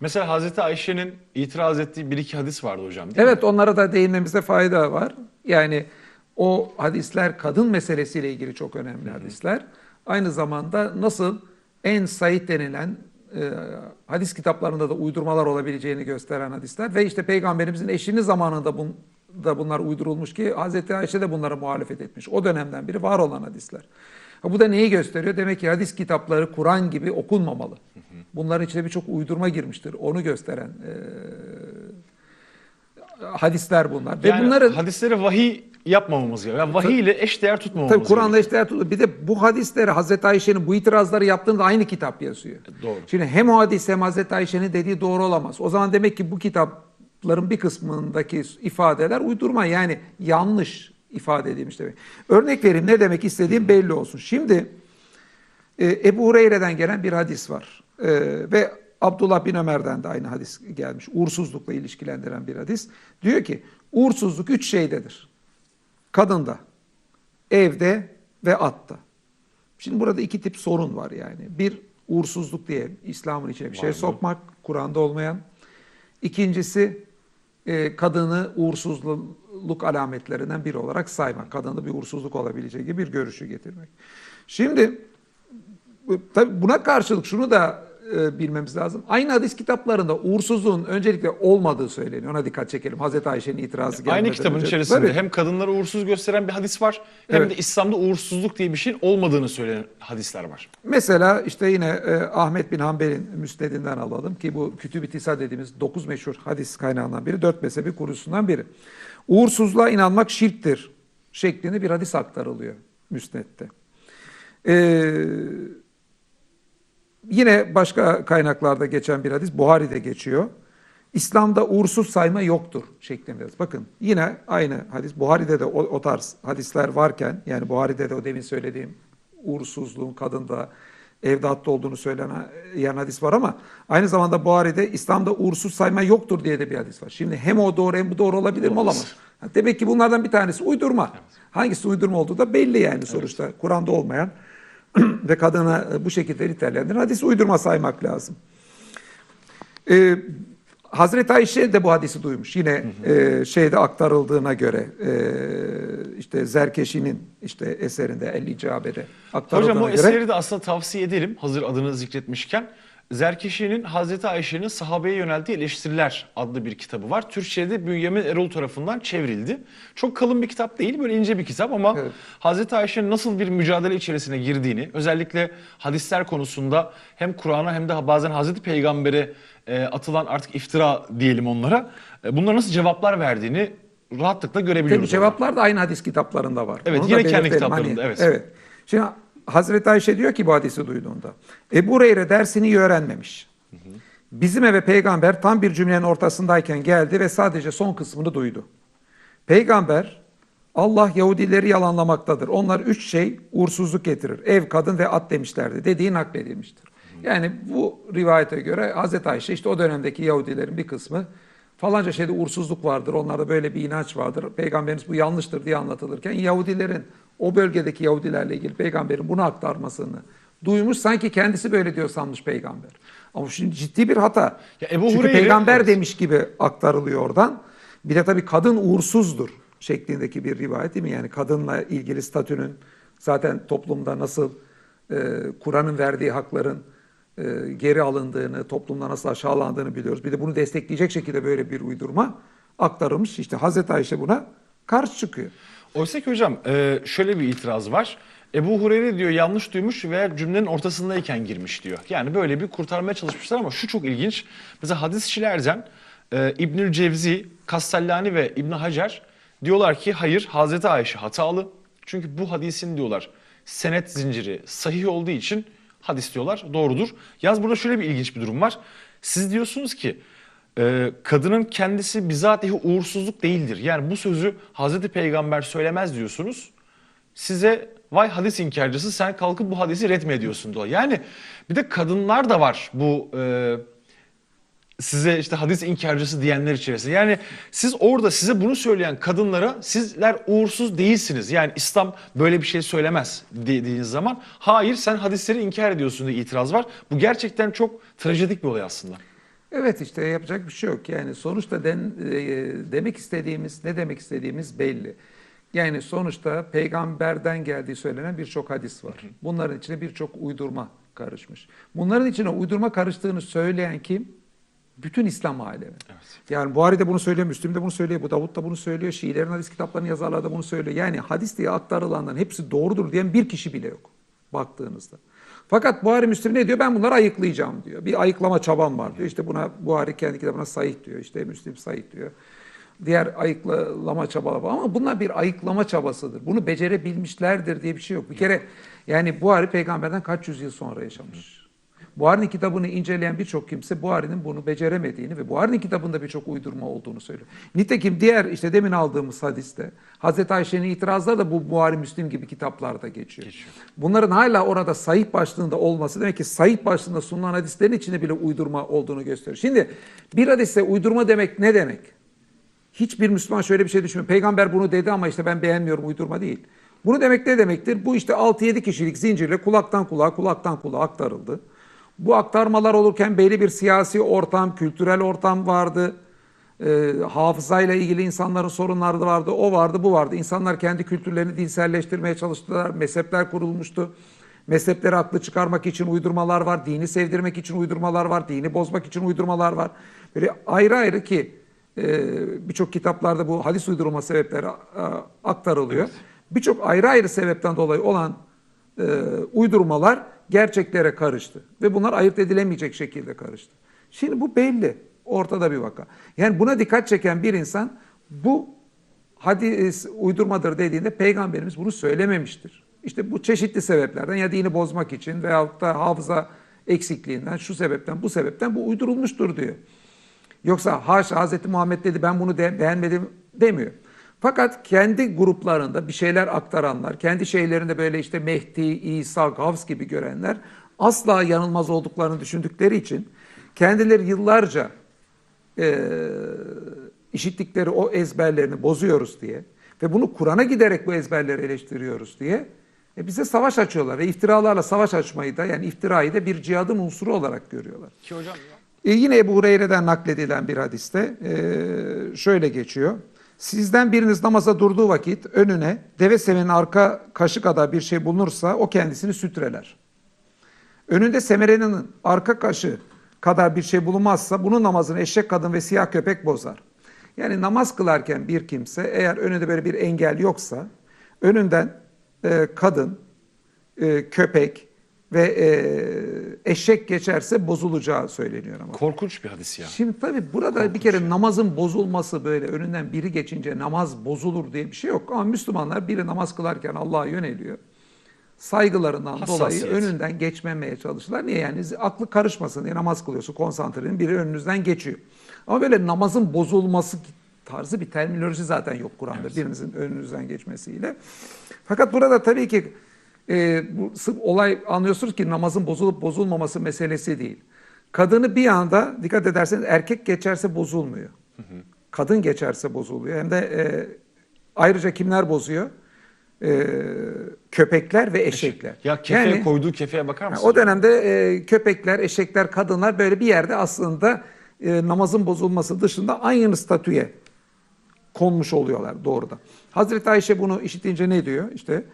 Mesela Hazreti Ayşe'nin itiraz ettiği bir iki hadis vardı hocam değil mi? Evet onlara da değinmemizde fayda var. Yani o hadisler kadın meselesiyle ilgili çok önemli hadisler. Aynı zamanda nasıl en sayit denilen e, hadis kitaplarında da uydurmalar olabileceğini gösteren hadisler ve işte peygamberimizin eşinin zamanında bun, da bunlar uydurulmuş ki Hazreti Ayşe de bunlara muhalefet etmiş. O dönemden biri var olan hadisler. Ha, bu da neyi gösteriyor? Demek ki hadis kitapları Kur'an gibi okunmamalı. Bunların içine birçok uydurma girmiştir. Onu gösteren e, hadisler bunlar. Ve Yani bunların hadisleri vahiy yapmamamız gerekiyor. Yani vahiy ile eş değer tutmamamız tabii gerekiyor. eşdeğer tutulur. Bir de bu hadisleri Hazreti Ayşe'nin bu itirazları yaptığında aynı kitap yazıyor. Doğru. Şimdi hem o hadis hem Hazreti Ayşe'nin dediği doğru olamaz. O zaman demek ki bu kitapların bir kısmındaki ifadeler uydurma yani yanlış ifade edilmiş demek. Örnek vereyim ne demek istediğim belli olsun. Şimdi e, Ebu Hureyre'den gelen bir hadis var. E, ve Abdullah bin Ömer'den de aynı hadis gelmiş. Uğursuzlukla ilişkilendiren bir hadis. Diyor ki uğursuzluk üç şeydedir. Kadında, evde ve atta. Şimdi burada iki tip sorun var yani. Bir uğursuzluk diye İslam'ın içine bir şey sokmak, Kur'an'da olmayan. İkincisi e, kadını uğursuzluk alametlerinden biri olarak saymak. Kadında bir uğursuzluk olabileceği gibi bir görüşü getirmek. Şimdi tabii buna karşılık şunu da e, bilmemiz lazım. Aynı hadis kitaplarında uğursuzluğun öncelikle olmadığı söyleniyor. Ona dikkat çekelim. Hazreti Ayşe'nin itirazı gelmeden Aynı kitabın önce. içerisinde Tabii. hem kadınları uğursuz gösteren bir hadis var hem Evet. de İslam'da uğursuzluk diye bir şeyin olmadığını söyleyen hadisler var. Mesela işte yine e, Ahmet bin Hanbel'in müsnedinden alalım ki bu Kütüb-i Tisa dediğimiz 9 meşhur hadis kaynağından biri, 4 mezhebi kurusundan biri. Uğursuzluğa inanmak şirktir şeklinde bir hadis aktarılıyor müsnette. Ee, yine başka kaynaklarda geçen bir hadis, Buhari'de geçiyor. İslam'da uğursuz sayma yoktur şeklinde. Bakın yine aynı hadis. Buhari'de de o, o tarz hadisler varken yani Buhari'de de o demin söylediğim uğursuzluğun kadında evde hatta olduğunu söylenen yan hadis var ama aynı zamanda Buhari'de İslam'da uğursuz sayma yoktur diye de bir hadis var. Şimdi hem o doğru hem bu doğru olabilir mi? Olamaz. Demek ki bunlardan bir tanesi uydurma. Hangisi uydurma olduğu da belli yani sonuçta. Kur'an'da olmayan ve kadına bu şekilde nitelendiren hadisi uydurma saymak lazım. Ee, Hazreti Ayşe de bu hadisi duymuş. Yine e, şeyde aktarıldığına göre e, işte Zerkeşi'nin işte eserinde El İcabe'de aktarıldığına Hocam o göre. eseri de aslında tavsiye edelim hazır adını zikretmişken. Zerkeşi'nin Hazreti Ayşe'nin sahabeye yöneldiği eleştiriler adlı bir kitabı var. Türkçe'de Bünyamin Erol tarafından çevrildi. Çok kalın bir kitap değil, böyle ince bir kitap ama Evet. Hazreti Ayşe'nin nasıl bir mücadele içerisine girdiğini, özellikle hadisler konusunda hem Kur'an'a hem de bazen Hazreti Peygamber'e e, atılan artık iftira diyelim onlara, e, bunlara nasıl cevaplar verdiğini rahatlıkla görebiliyoruz. Tabii cevaplar da aynı hadis kitaplarında var. Evet, Onu yine kendi belirtelim. kitaplarında, evet. Evet. Şimdi Hazreti Ayşe diyor ki bu hadisi duyduğunda. Ebu Hureyre dersini iyi öğrenmemiş. Bizim eve peygamber tam bir cümlenin ortasındayken geldi ve sadece son kısmını duydu. Peygamber Allah Yahudileri yalanlamaktadır. Onlar üç şey uğursuzluk getirir. Ev, kadın ve at demişlerdi. Dediği nakledilmiştir. Yani bu rivayete göre Hazreti Ayşe işte o dönemdeki Yahudilerin bir kısmı falanca şeyde uğursuzluk vardır. Onlarda böyle bir inanç vardır. Peygamberimiz bu yanlıştır diye anlatılırken Yahudilerin o bölgedeki Yahudilerle ilgili peygamberin bunu aktarmasını duymuş. Sanki kendisi böyle diyor sanmış peygamber. Ama şimdi ciddi bir hata. Ya Ebu Çünkü Hureyre- peygamber evet. demiş gibi aktarılıyor oradan. Bir de tabii kadın uğursuzdur şeklindeki bir rivayet değil mi? Yani kadınla ilgili statünün zaten toplumda nasıl e, Kur'an'ın verdiği hakların geri alındığını, toplumda nasıl aşağılandığını biliyoruz. Bir de bunu destekleyecek şekilde böyle bir uydurma aktarılmış. İşte Hazreti Ayşe buna karşı çıkıyor. Oysa ki hocam e, şöyle bir itiraz var. Ebu Hureyre diyor yanlış duymuş ve cümlenin ortasındayken girmiş diyor. Yani böyle bir kurtarmaya çalışmışlar ama şu çok ilginç. Mesela hadisçilerden e, İbnül Cevzi, Kastellani ve İbn Hacer diyorlar ki hayır Hazreti Ayşe hatalı. Çünkü bu hadisin diyorlar senet zinciri sahih olduğu için hadis diyorlar doğrudur. Yaz burada şöyle bir ilginç bir durum var. Siz diyorsunuz ki ee, kadının kendisi bizatihi uğursuzluk değildir. Yani bu sözü Hazreti Peygamber söylemez diyorsunuz. Size vay hadis inkarcısı sen kalkıp bu hadisi ret mi ediyorsun diyor. Yani bir de kadınlar da var bu e, size işte hadis inkarcısı diyenler içerisinde. Yani siz orada size bunu söyleyen kadınlara sizler uğursuz değilsiniz. Yani İslam böyle bir şey söylemez dediğiniz zaman hayır sen hadisleri inkar ediyorsun diye itiraz var. Bu gerçekten çok trajedik bir olay aslında. Evet işte yapacak bir şey yok. Yani sonuçta den, e, demek istediğimiz, ne demek istediğimiz belli. Yani sonuçta peygamberden geldiği söylenen birçok hadis var. Bunların içine birçok uydurma karışmış. Bunların içine uydurma karıştığını söyleyen kim? Bütün İslam alemi. Yani Buhari de bunu söylüyor, Müslim de bunu söylüyor, bu Davut da bunu söylüyor, Şiilerin hadis kitaplarının yazarları da bunu söylüyor. Yani hadis diye aktarılanların hepsi doğrudur diyen bir kişi bile yok baktığınızda. Fakat Buhari Müslim ne diyor? Ben bunları ayıklayacağım diyor. Bir ayıklama çabam var diyor. İşte buna Buhari kendi kitabına sahih diyor. İşte Müslim sahih diyor. Diğer ayıklama çabaları var. Ama bunlar bir ayıklama çabasıdır. Bunu becerebilmişlerdir diye bir şey yok. Bir kere yani Buhari peygamberden kaç yüzyıl sonra yaşamış. Buhari'nin kitabını inceleyen birçok kimse Buhari'nin bunu beceremediğini ve Buhari'nin kitabında birçok uydurma olduğunu söylüyor. Nitekim diğer işte demin aldığımız hadiste Hazreti Ayşe'nin itirazları da bu Buhari Müslim gibi kitaplarda geçiyor. Geçiyor. Bunların hala orada sahih başlığında olması demek ki sahih başlığında sunulan hadislerin içinde bile uydurma olduğunu gösteriyor. Şimdi bir hadise uydurma demek ne demek? Hiçbir Müslüman şöyle bir şey düşünmüyor. Peygamber bunu dedi ama işte ben beğenmiyorum uydurma değil. Bunu demek ne demektir? Bu işte 6-7 kişilik zincirle kulaktan kulağa, kulaktan kulağa aktarıldı. Bu aktarmalar olurken belli bir siyasi ortam, kültürel ortam vardı. Ee, hafızayla ilgili insanların sorunları vardı. O vardı, bu vardı. İnsanlar kendi kültürlerini dinselleştirmeye çalıştılar. Mezhepler kurulmuştu. Mezhepleri haklı çıkarmak için uydurmalar var. Dini sevdirmek için uydurmalar var. Dini bozmak için uydurmalar var. Böyle ayrı ayrı ki e, birçok kitaplarda bu hadis uydurma sebepleri a, aktarılıyor. Birçok ayrı ayrı sebepten dolayı olan e, uydurmalar gerçeklere karıştı. Ve bunlar ayırt edilemeyecek şekilde karıştı. Şimdi bu belli. Ortada bir vaka. Yani buna dikkat çeken bir insan bu hadis uydurmadır dediğinde peygamberimiz bunu söylememiştir. İşte bu çeşitli sebeplerden ya dini bozmak için veyahut da hafıza eksikliğinden şu sebepten bu sebepten bu uydurulmuştur diyor. Yoksa haşa Hazreti Muhammed dedi ben bunu de, beğenmedim demiyor. Fakat kendi gruplarında bir şeyler aktaranlar, kendi şeylerinde böyle işte Mehdi, İsa, Gavs gibi görenler asla yanılmaz olduklarını düşündükleri için kendileri yıllarca e, işittikleri o ezberlerini bozuyoruz diye ve bunu Kur'an'a giderek bu ezberleri eleştiriyoruz diye e, bize savaş açıyorlar ve iftiralarla savaş açmayı da yani iftirayı da bir cihadın unsuru olarak görüyorlar. Ki hocam E yine Ebu Hureyre'den nakledilen bir hadiste e, şöyle geçiyor. Sizden biriniz namaza durduğu vakit önüne deve semenin arka kaşı kadar bir şey bulunursa o kendisini sütreler. Önünde semerenin arka kaşı kadar bir şey bulunmazsa bunun namazını eşek kadın ve siyah köpek bozar. Yani namaz kılarken bir kimse eğer önünde böyle bir engel yoksa önünden e, kadın, e, köpek ve e, eşek geçerse bozulacağı söyleniyor ama. korkunç bir hadis ya. Şimdi tabii burada bir kere namazın bozulması böyle önünden biri geçince namaz bozulur diye bir şey yok. Ama Müslümanlar biri namaz kılarken Allah'a yöneliyor. Saygılarından dolayı önünden geçmemeye çalışırlar. Niye yani aklı karışmasın diye namaz kılıyorsun konsantrenin biri önünüzden geçiyor. Ama böyle namazın bozulması tarzı bir terminoloji zaten yok Kur'an'da birinizin önünüzden geçmesiyle. Fakat burada tabii ki e, bu olay anlıyorsunuz ki namazın bozulup bozulmaması meselesi değil. Kadını bir anda dikkat ederseniz erkek geçerse bozulmuyor. Kadın geçerse bozuluyor. Hem de e, ayrıca kimler bozuyor? E, köpekler ve eşekler. Ya kefeye Yani- koyduğu kefeye bakar mısın? o dönemde e, köpekler, eşekler, kadınlar böyle bir yerde aslında e, namazın bozulması dışında aynı statüye konmuş oluyorlar doğrudan. Hazreti Ayşe bunu işitince ne diyor? İşte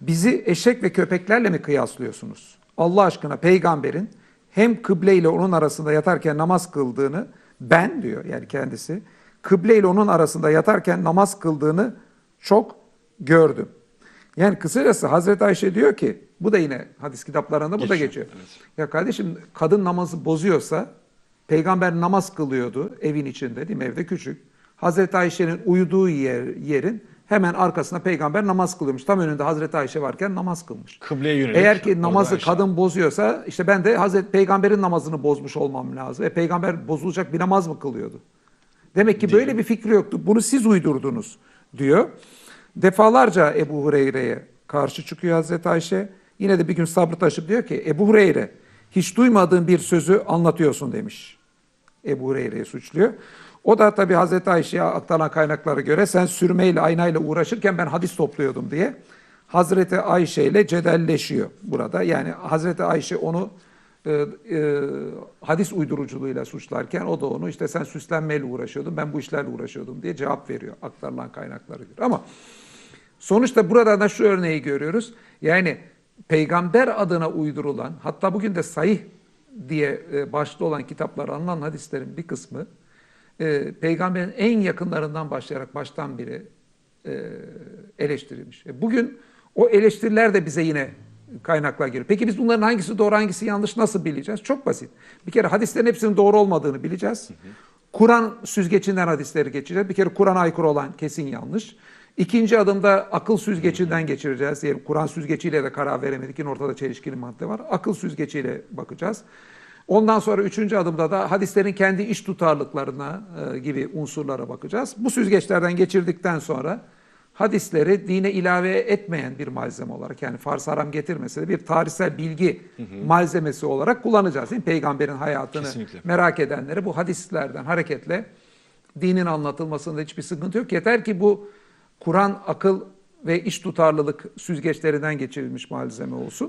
bizi eşek ve köpeklerle mi kıyaslıyorsunuz? Allah aşkına peygamberin hem kıble ile onun arasında yatarken namaz kıldığını ben diyor yani kendisi kıble ile onun arasında yatarken namaz kıldığını çok gördüm. Yani kısacası Hazreti Ayşe diyor ki bu da yine hadis kitaplarında bu da Geçiyor, geçiyor. evet. Ya kardeşim kadın namazı bozuyorsa peygamber namaz kılıyordu evin içinde değil mi evde küçük. Hazreti Ayşe'nin uyuduğu yer, yerin hemen arkasında peygamber namaz kılıyormuş. Tam önünde Hazreti Ayşe varken namaz kılmış. Kıbleye yönelik. Eğer ki namazı Ayşe. kadın bozuyorsa işte ben de Hazreti Peygamber'in namazını bozmuş olmam lazım. E peygamber bozulacak bir namaz mı kılıyordu? Demek ki böyle bir fikri yoktu. Bunu siz uydurdunuz diyor. Defalarca Ebu Hureyre'ye karşı çıkıyor Hazreti Ayşe. Yine de bir gün sabrı taşıp diyor ki Ebu Hureyre hiç duymadığın bir sözü anlatıyorsun demiş. Ebu Hureyre'yi suçluyor. O da tabii Hazreti Ayşe'ye aktaran kaynaklara göre sen sürmeyle aynayla uğraşırken ben hadis topluyordum diye Hazreti Ayşe ile cedelleşiyor burada. Yani Hazreti Ayşe onu e, e, hadis uyduruculuğuyla suçlarken o da onu işte sen süslenmeyle uğraşıyordun ben bu işlerle uğraşıyordum diye cevap veriyor aktarılan kaynaklara göre. Ama sonuçta burada da şu örneği görüyoruz. Yani peygamber adına uydurulan hatta bugün de sahih diye e, başlı olan kitaplar alınan hadislerin bir kısmı e, peygamberin en yakınlarından başlayarak baştan beri e, eleştirilmiş. E, Bugün o eleştiriler de bize yine kaynaklar geliyor. Peki biz bunların hangisi doğru hangisi yanlış nasıl bileceğiz? Çok basit. Bir kere hadislerin hepsinin doğru olmadığını bileceğiz. Kur'an süzgecinden hadisleri geçeceğiz. Bir kere Kur'an'a aykırı olan kesin yanlış. İkinci adımda akıl süzgecinden geçireceğiz. Yani Kur'an süzgeciyle de karar veremedik. Yine ortada çelişkili madde var. Akıl süzgeciyle bakacağız. Ondan sonra üçüncü adımda da hadislerin kendi iş tutarlıklarına e, gibi unsurlara bakacağız. Bu süzgeçlerden geçirdikten sonra hadisleri dine ilave etmeyen bir malzeme olarak yani farz haram getirmese de bir tarihsel bilgi malzemesi olarak kullanacağız. Değil mi? Peygamberin hayatını Kesinlikle. merak edenleri bu hadislerden hareketle dinin anlatılmasında hiçbir sıkıntı yok. Yeter ki bu Kur'an, akıl ve iş tutarlılık süzgeçlerinden geçirilmiş malzeme olsun.